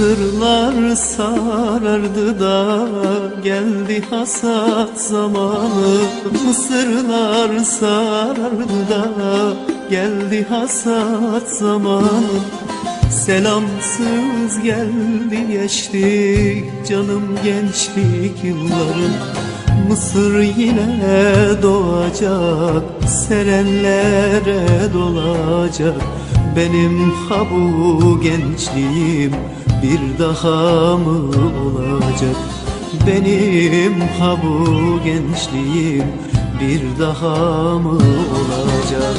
Mısırlar sarardı da geldi hasat zamanı. Mısırlar sarardı da geldi hasat zamanı. Selamsız geldi geçti canım gençlik yıllarım Mısır yine doğacak serenlere dolacak. Benim ha bu gençliğim bir daha mı olacak? Benim ha bu gençliğim bir daha mı olacak?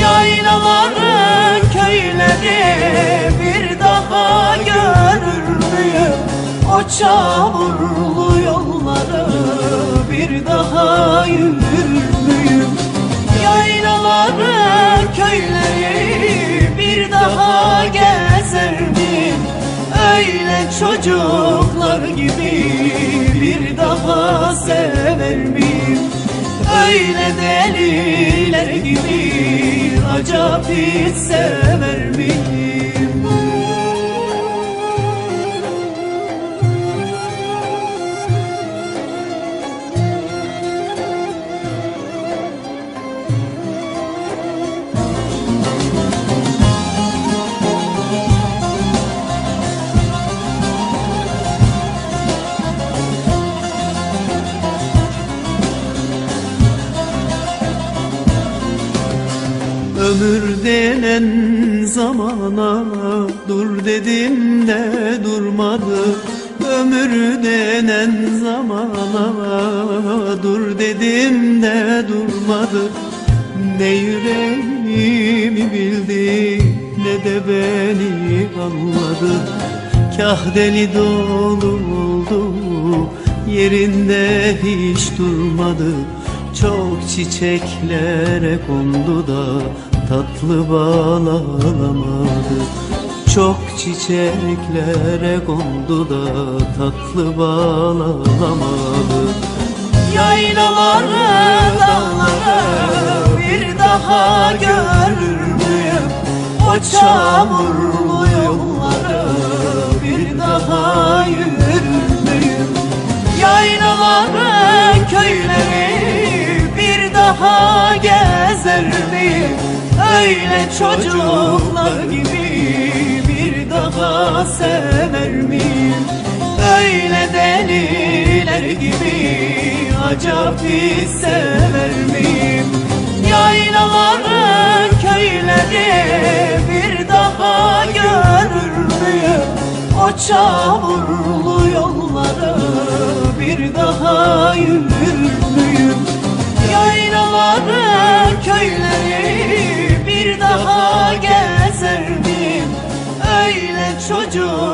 Yaylaları, köyleri bir daha görür müyüm? O çamurlu yolları bir daha yürür çocuklar gibi bir daha sever miyim? Öyle deliler gibi acaba hiç sever miyim? Ömür denen zamana dur dedim de durmadı. Ömür denen zamana dur dedim de durmadı. Ne yüreğimi bildi ne de beni anladı. Kah deli dolu oldu yerinde hiç durmadı. Çok çiçeklere kondu da tatlı bal alamadı Çok çiçeklere kondu da tatlı bal alamadı Yaylaları, dağları bir daha görür? O çamurlu yolları bir daha yürür müyüm? Yaylaları, köyleri bir daha gezer miyim? Öyle çocuklar gibi bir daha sever miyim? Öyle deliler gibi acaba sever miyim? Yaylaları, köyleri bir daha görür müyüm? O çamurlu yolları bir daha yürür müyüm? Yaylaları, köyleri daha gezer? Öyle çocuk